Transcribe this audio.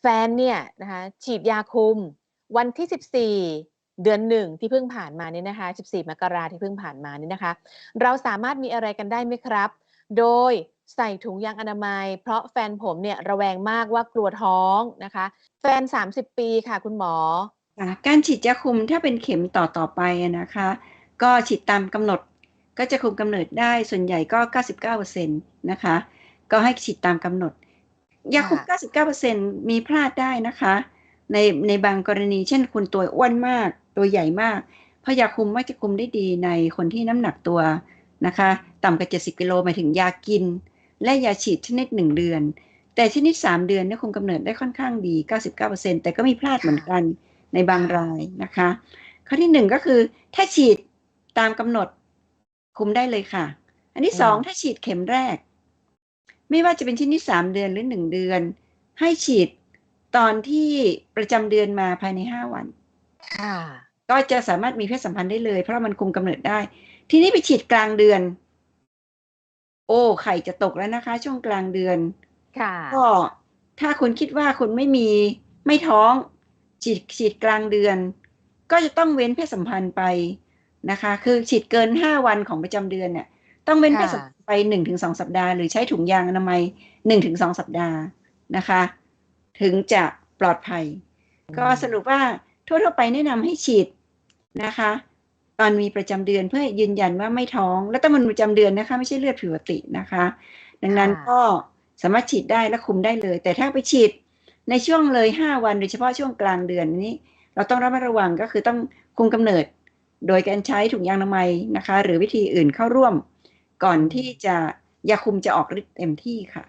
แฟนเนี่ยนะคะฉีดยาคุมวันที่ 14 เดือนหนึ่งที่เพิ่งผ่านมานี่นะคะ 14 มกราที่เพิ่งผ่านมานี่นะคะ เราสามารถมีอะไรกันได้ไหมครับ โดยใส่ถุงยางอนามัย เพราะแฟนผมเนี่ยระแวงมากว่ากลัวท้องนะคะ แฟน 30 ปีค่ะคุณหมอ การฉีดยาคุมถ้าเป็นเข็มต่อต่อไปนะคะ ก็ฉีดตามกำหนดก็จะคุมกำเนิดได้ส่วนใหญ่ก็ 99%นะคะ ก็ให้ฉีดตามกำหนด ยาคุมค่ะ99%มีพลาดได้นะคะ ในในบางกรณีเช่นคุณตัวอ้วนมาก ตัวใหญ่มาก เพราะยาคุมมักจะคุมได้ดีในคนที่น้ำหนักตัวนะคะ ต่ำกว่า 70 กิโลหมายถึงยากิน และยาฉีดชนิด 1 เดือน แต่ชนิด 3 เดือนเนี่ยคุมกำเนิดได้ค่อนข้างดี 99%แต่ก็มีพลาดเหมือนกันในบางรายนะคะ ข้อที่หนึ่งก็คือถ้าฉีดตามกำหนดคุมได้เลยค่ะ อันที่สองอืมถ้าฉีดเข็มแรก ไม่ว่าจะเป็นชนิดสามเดือนหรือหนึ่งเดือน ให้ฉีดตอนที่ประจำเดือนมาภายในห้าวันค่ะก็จะสามารถมีเพศสัมพันธ์ได้เลย เพราะมันคุมกำเนิดได้ ทีนี้ไปฉีดกลางเดือน โอ้ไข่จะตกแล้วนะคะ ช่วงกลางเดือนค่ะก็ถ้าคุณคิดว่าคุณไม่มีไม่ท้องฉีดฉีดกลางเดือน ก็จะต้องเว้นเพศสัมพันธ์ไปนะคะ คือฉีดเกินห้าวันของประจำเดือนเนี่ยต้องเว้นค่ะเพศสัมพันธ์ ไปหนึ่งถึงสองสัปดาห์ หรือใช้ถุงยางอนามัยหนึ่งถึงสองสัปดาห์นะคะ ถึงจะปลอดภัย ก็สรุปว่าทั่วๆไปแนะนำให้ฉีดนะคะ ตอนมีประจำเดือนเพื่อยืนยันว่าไม่ท้อง และต้องมันประจำเดือนนะคะ ไม่ใช่เลือดผิวปกตินะคะ ดังนั้นค่ะก็สามารถฉีดได้และคุมได้เลย แต่ถ้าไปฉีดในช่วงเลยห้าวันโดยเฉพาะช่วงกลางเดือนนี้ เราต้องระมัดระวังก็คือต้องคุมกำเนิด โดยการใช้ถุงยางอนามัยนะคะ หรือวิธีอื่นเข้าร่วม ก่อนที่จะยาคุมจะออกฤทธิ์เต็มที่ค่ะ